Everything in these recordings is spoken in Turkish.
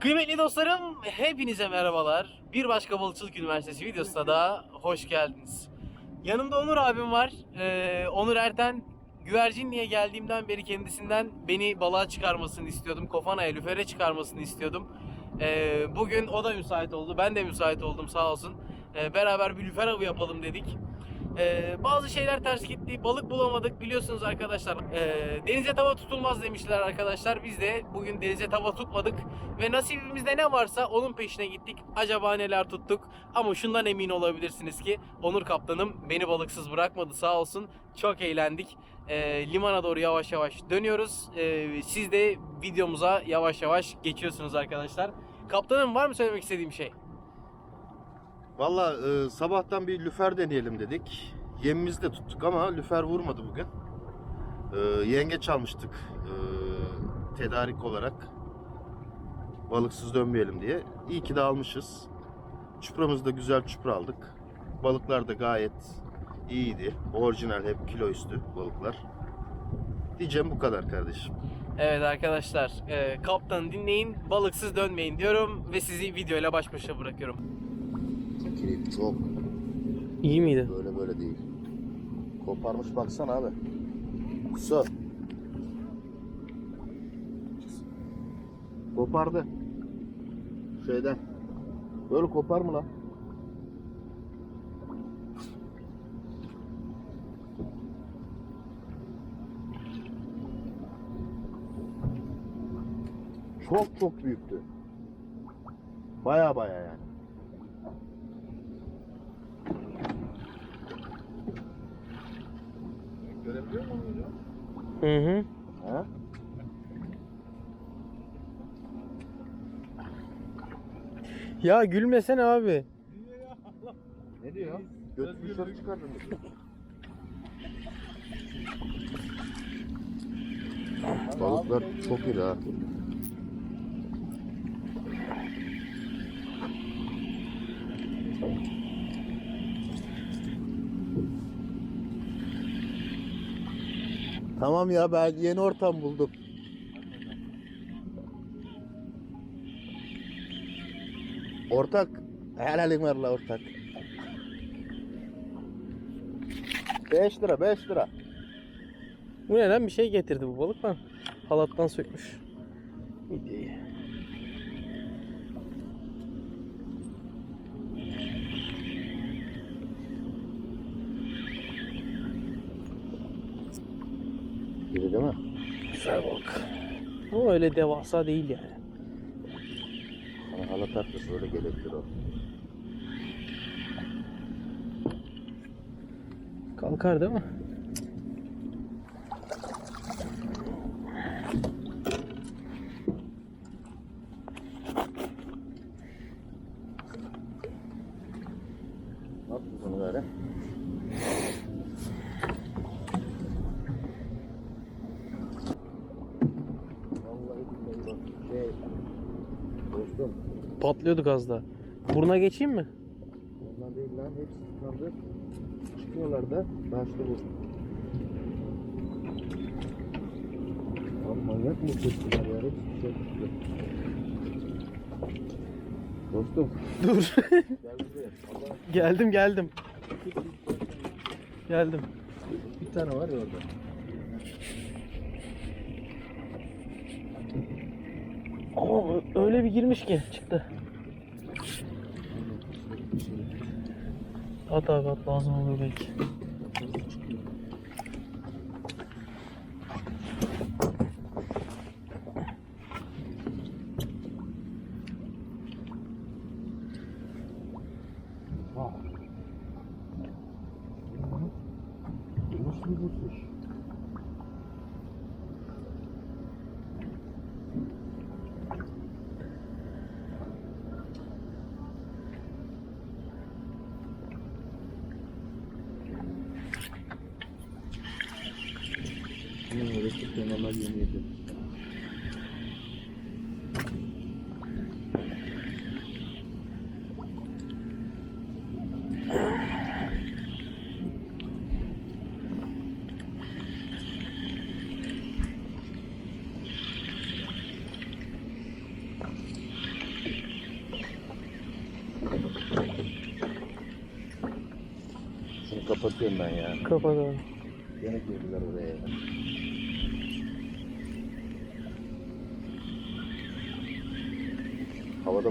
Kıymetli dostlarım, hepinize merhabalar. Bir başka Balıkçılık Üniversitesi videosuna da hoş geldiniz. Yanımda Onur abim var. Ee, Onur Erten, güvercinliğe geldiğimden beri kendisinden beni balığa çıkarmasını istiyordum. Kofana'ya, lüfere çıkarmasını istiyordum. Ee, bugün o da müsait oldu, ben de müsait oldum sağ olsun. Ee, beraber bir lüfer avı yapalım dedik. Ee, bazı şeyler ters gitti. Balık bulamadık biliyorsunuz arkadaşlar. Ee, denize tava tutulmaz demişler arkadaşlar. Biz de bugün denize tava tutmadık. Ve nasibimizde ne varsa onun peşine gittik. Acaba neler tuttuk? Ama şundan emin olabilirsiniz ki Onur kaptanım beni balıksız bırakmadı sağ olsun. Çok eğlendik. Ee, limana doğru yavaş yavaş dönüyoruz. Ee, siz de videomuza yavaş yavaş geçiyorsunuz arkadaşlar. Kaptanım var mı söylemek istediğim şey? Valla e, sabahtan bir lüfer deneyelim dedik. Yemimizi de tuttuk ama lüfer vurmadı bugün. E, yengeç almıştık e, tedarik olarak. Balıksız dönmeyelim diye. İyi ki de almışız. Çupramızı da güzel çupra aldık. Balıklar da gayet iyiydi. Orijinal hep kilo üstü balıklar. Diyeceğim bu kadar kardeşim. Evet arkadaşlar, e, kaptanı dinleyin, balıksız dönmeyin diyorum ve sizi videoyla baş başa bırakıyorum. Kilit çok İyi miydi? böyle böyle değil. Koparmış baksana abi. Su. Kopardı. Şeyden. Böyle kopar mı lan? Çok çok büyüktü. Baya baya yani. Hocam? Hı hı. Ha? Ya gülmesene abi. Ne diyor? Göt dışarı çıkardın mı? Balıklar çok iri ha. Tamam ya ben yeni ortam buldum. Ortak. Helalim var la ortak. 5 lira 5 lira. Bu neden bir şey getirdi bu balık lan? Halattan sökmüş. Videoyu. Gibi değil mi? Güzel balık. Ama öyle devasa değil yani. Sana halat atmış böyle gelebilir o. Kalkar değil mi? Ne yaptın bunu böyle? Vallahi billahi bak. Şey. Dostum. Patlıyorduk az. Buruna geçeyim mi? Ondan değil lan. Hepsi tıkandı. Çıkıyorlar da. Başlı bu. Lan manyak mı tuttular ya? Hepsi dışarı çıktı. Dostum. Dur. Gel buraya. Allah geldim geldim. Geldim. bir tane var ya orada. Ama öyle bir girmiş ki çıktı. At abi at lazım olur belki. Ha. Nasıl bir kuş? Hmm, Reçet kenarlar yeni. Şunu kapatıyorum ben ya. Kapatalım. Gene girdiler oraya Havada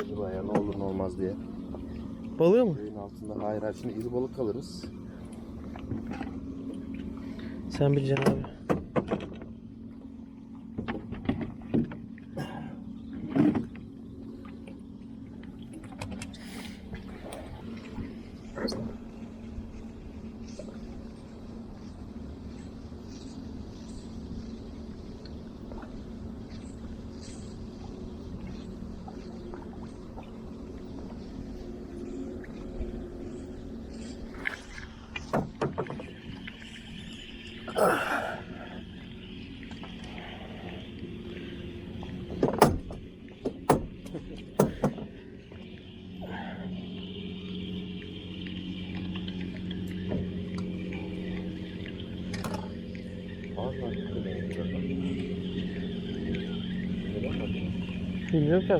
acaba ya ne olur ne olmaz diye. Balığı mı? Suyun altında hayır hayır şimdi iri balık alırız. Sen bileceksin abi. Vallahi dikkat edin. Bilmiyorum ki.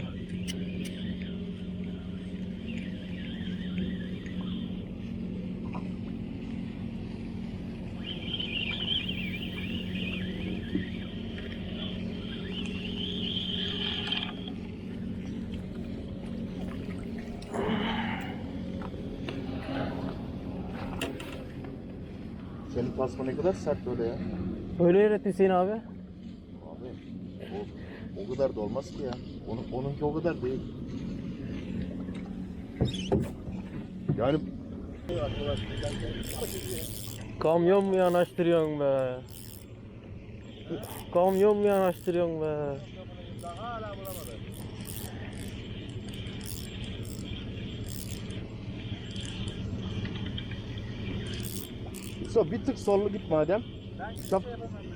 Senin tasma ne kadar sert böyle ya. Öyle öğretti Hüseyin abi. Abi o, o kadar da olmaz ki ya. Onun, onunki o kadar değil. Yani Kamyon mu yanaştırıyorsun be? Kamyon mu yanaştırıyorsun be? Yusuf bir tık sollu git madem. Çap,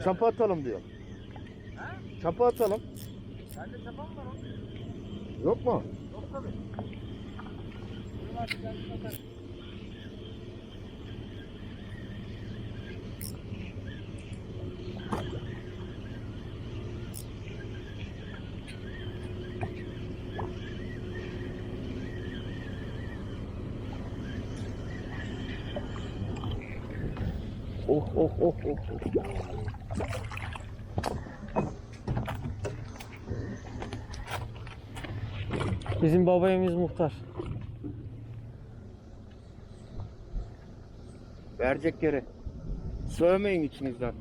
çapa atalım diyor. Çapa atalım. Sende çapa mı var oğlum? Yok mu? Yok tabii. Oh oh oh oh. oh. Bizim babayımız muhtar. Verecek geri. Sövmeyin içinizden.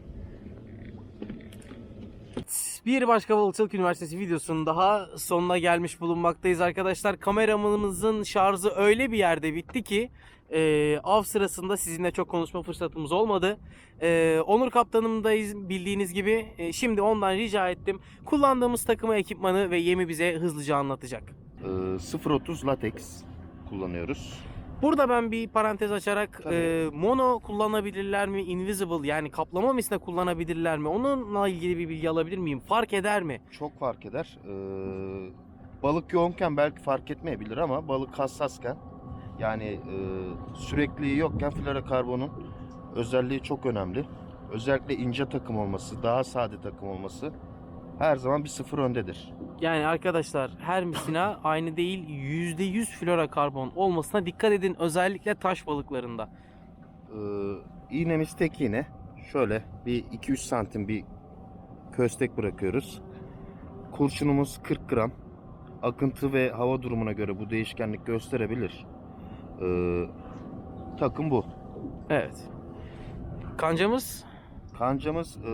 Bir başka Balıkçılık Üniversitesi videosunun daha sonuna gelmiş bulunmaktayız arkadaşlar. Kameramızın şarjı öyle bir yerde bitti ki e, av sırasında sizinle çok konuşma fırsatımız olmadı. E, Onur kaptanımdayız bildiğiniz gibi. E, şimdi ondan rica ettim. Kullandığımız takımı, ekipmanı ve yemi bize hızlıca anlatacak. Ee, 0.30 lateks kullanıyoruz. Burada ben bir parantez açarak Tabii. e, mono kullanabilirler mi? Invisible yani kaplama misine kullanabilirler mi? Onunla ilgili bir bilgi alabilir miyim? Fark eder mi? Çok fark eder. Ee, balık yoğunken belki fark etmeyebilir ama balık hassasken yani e, sürekli yokken florokarbonun özelliği çok önemli. Özellikle ince takım olması, daha sade takım olması her zaman bir sıfır öndedir. Yani arkadaşlar her misina aynı değil. %100 florokarbon olmasına dikkat edin özellikle taş balıklarında. Ee, iğnemiz tek iğne. Şöyle bir 2-3 santim bir köstek bırakıyoruz. Kurşunumuz 40 gram. Akıntı ve hava durumuna göre bu değişkenlik gösterebilir. Ee, takım bu. Evet. Kancamız Kancamız e,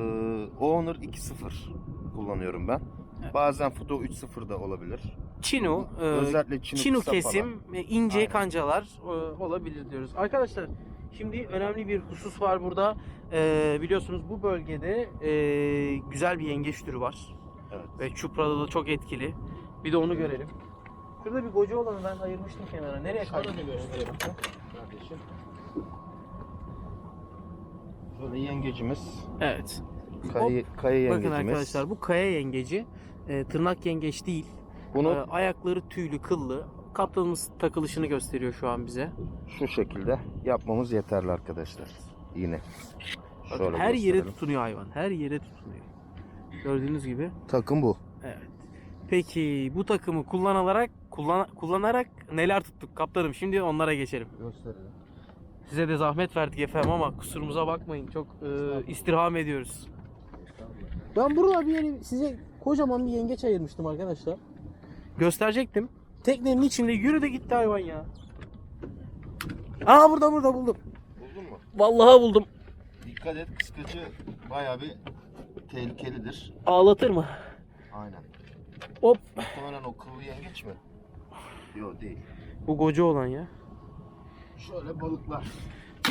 Owner 2.0 kullanıyorum ben. Evet. Bazen Fudo 3.0 da olabilir. Çinu, e, Özellikle Çinu, Çinu kesim, e, ince Aynen. kancalar e, olabilir diyoruz. Arkadaşlar şimdi önemli bir husus var burada. E, biliyorsunuz bu bölgede e, güzel bir yengeç türü var. Evet. Ve çuprada da çok etkili. Bir de onu görelim. Şurada bir goca olanı ben ayırmıştım kenara. Nereye kaydı? Kardeşim. Şöyle yengecimiz. Evet. Kayı Bakın yengecimiz. arkadaşlar bu kaya yengeci. e, tırnak yengeç değil. Bunu Ee, ayakları tüylü, kıllı. Kaptanımız takılışını gösteriyor şu an bize. şu şekilde yapmamız yeterli arkadaşlar. Yine. Bakın Şöyle her yere gösterelim. tutunuyor hayvan. Her yere tutunuyor. Gördüğünüz gibi. Takım bu. Evet. Peki bu takımı kullanarak kullan, kullanarak neler tuttuk kaptanım? Şimdi onlara geçelim. Gösterelim. Size de zahmet verdik efendim ama kusurumuza bakmayın. Çok e, istirham ediyoruz. Ben burada bir yere size kocaman bir yengeç ayırmıştım arkadaşlar. Gösterecektim. Teknenin içinde yürüdü gitti hayvan ya. Aa burada burada buldum. Buldun mu? Vallahi buldum. Dikkat et kıskacı bayağı bir tehlikelidir. Ağlatır mı? Aynen. Hop. Muhtemelen o kıllı yengeç mi? Yok değil. Bu koca olan ya. Şöyle balıklar.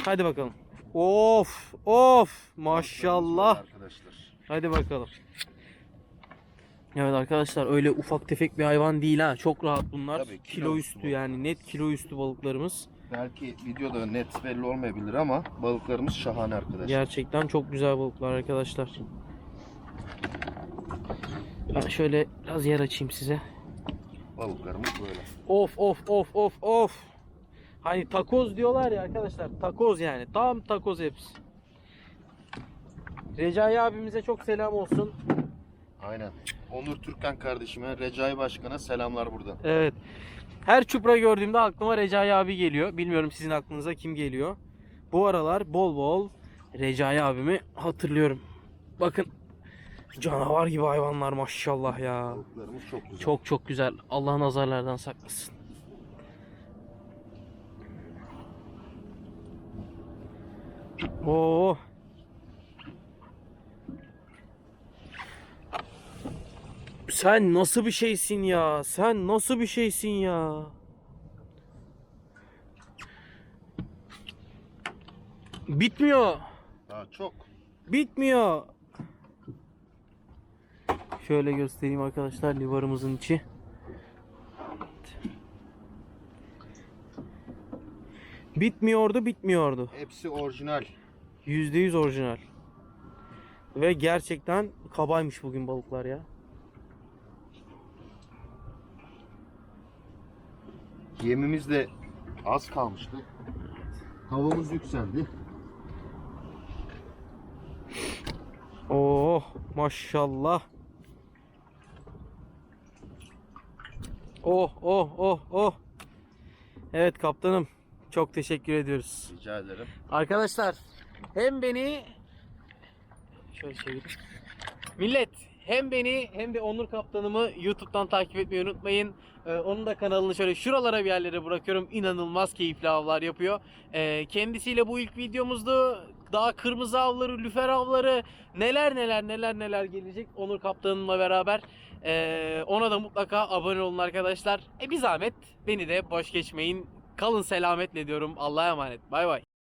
Hadi bakalım. Of of maşallah. Arkadaşlar. Hadi bakalım. Evet arkadaşlar öyle ufak tefek bir hayvan değil ha. Çok rahat bunlar. Tabii, kilo kilo üstü üstü yani net kilo üstü balıklarımız. Belki videoda net belli olmayabilir ama balıklarımız şahane arkadaşlar. Gerçekten çok güzel balıklar arkadaşlar. Ben şöyle biraz yer açayım size. Balıklarımız böyle. Of of of of of. Hani takoz diyorlar ya arkadaşlar. Takoz yani. Tam takoz hepsi. Recai abimize çok selam olsun. Aynen. Onur Türkan kardeşime, Recai Başkan'a selamlar buradan. Evet. Her çupra gördüğümde aklıma Recai abi geliyor. Bilmiyorum sizin aklınıza kim geliyor. Bu aralar bol bol Recai abimi hatırlıyorum. Bakın canavar gibi hayvanlar maşallah ya. Çok güzel. Çok çok güzel. Allah nazarlardan saklasın. Oo. Sen nasıl bir şeysin ya? Sen nasıl bir şeysin ya? Bitmiyor. Daha çok. Bitmiyor. Şöyle göstereyim arkadaşlar livarımızın içi. Bitmiyordu, bitmiyordu. Hepsi orijinal. %100 orijinal. Ve gerçekten kabaymış bugün balıklar ya. Yemimiz de az kalmıştı. Havamız yükseldi. Oh maşallah. Oh oh oh oh. Evet kaptanım. Çok teşekkür ediyoruz. Rica ederim. Arkadaşlar hem beni şöyle çevireyim. Millet hem beni hem de Onur kaptanımı YouTube'dan takip etmeyi unutmayın. Ee, onun da kanalını şöyle şuralara bir yerlere bırakıyorum. İnanılmaz keyifli avlar yapıyor. Ee, kendisiyle bu ilk videomuzdu. Daha kırmızı avları, lüfer avları neler neler neler neler gelecek Onur kaptanımla beraber. Ee, ona da mutlaka abone olun arkadaşlar. E bir zahmet beni de boş geçmeyin. Kalın selametle diyorum. Allah'a emanet. Bay bay.